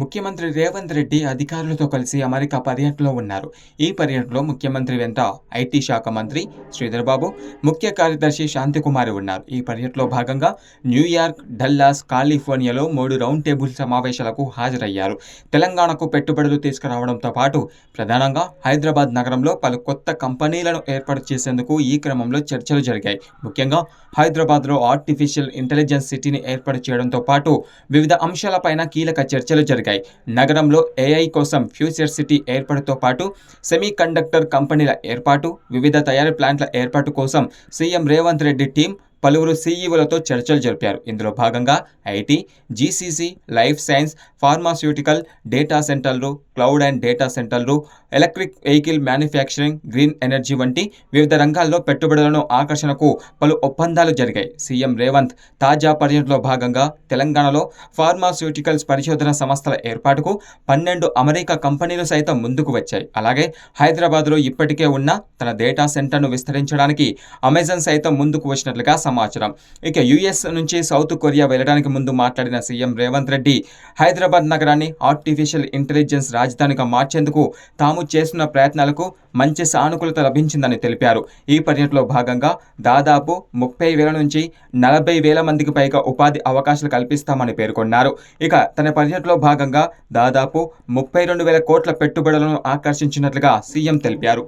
ముఖ్యమంత్రి రేవంత్ రెడ్డి అధికారులతో కలిసి అమెరికా పర్యటనలో ఉన్నారు. ఈ పర్యటనలో ముఖ్యమంత్రి వెంట ఐటీ శాఖ మంత్రి శ్రీధర్ బాబు ముఖ్య కార్యదర్శి శాంతికుమారి ఉన్నారు. ఈ పర్యటనలో భాగంగా న్యూయార్క్ డల్లాస్ కాలిఫోర్నియాలో మూడు రౌండ్ టేబుల్ సమావేశాలకు హాజరయ్యారు. తెలంగాణకు పెట్టుబడులు తీసుకురావడంతో పాటు ప్రధానంగా హైదరాబాద్ నగరంలో పలు కొత్త కంపెనీలను ఏర్పాటు చేసేందుకు ఈ క్రమంలో చర్చలు జరిగాయి. ముఖ్యంగా హైదరాబాద్లో ఆర్టిఫిషియల్ ఇంటెలిజెన్స్ సిటీని ఏర్పాటు చేయడంతో పాటు వివిధ అంశాలపైన కీలక చర్చలు జరిగాయి. నగరంలో ఏఐ కోసం ఫ్యూచర్ సిటీ ఏర్పాటుతో పాటు సెమీ కండక్టర్ కంపెనీల ఏర్పాటు వివిధ తయారీ ప్లాంట్ల ఏర్పాటు కోసం సీఎం రేవంత్ రెడ్డి టీం పలువురు సీఈఓలతో చర్చలు జరిపారు. ఇందులో భాగంగా IT GCC life science pharmaceutical data సెంటర్లు క్లౌడ్ అండ్ డేటా సెంటర్లు electric vehicle manufacturing green energy వంటి వివిధ రంగాల్లో పెట్టుబడులను ఆకర్షణకు పలు ఒప్పందాలు జరిగాయి. సీఎం రేవంత్ తాజా పర్యటనలో భాగంగా తెలంగాణలో ఫార్మాస్యూటికల్స్ పరిశోధన సంస్థల ఏర్పాటుకు పన్నెండు అమెరికా కంపెనీలు సైతం ముందుకు వచ్చాయి. అలాగే హైదరాబాద్లో ఇప్పటికే ఉన్న తన డేటా సెంటర్ను విస్తరించడానికి అమెజాన్ సైతం ముందుకు వచ్చినట్లుగా సమాచారం. ఇక యుఎస్ నుంచి సౌత్ కొరియా వెళ్ళడానికి ముందు మాట్లాడిన సీఎం రేవంత్ రెడ్డి హైదరాబాద్ నగరాన్ని ఆర్టిఫిషియల్ ఇంటెలిజెన్స్ రాజధానిగా మార్చేందుకు తాము చేస్తున్న ప్రయత్నాలకు మంచి సానుకూలత లభించిందని తెలిపారు. ఈ పర్యటనలో భాగంగా దాదాపు ముప్పై వేల నుంచి నలభై వేల మందికి పైగా ఉపాధి అవకాశాలు కల్పిస్తామని పేర్కొన్నారు. ఇక తన పర్యటనలో భాగంగా దాదాపు ముప్పై రెండు వేల కోట్ల పెట్టుబడులను ఆకర్షించినట్లుగా సీఎం తెలిపారు.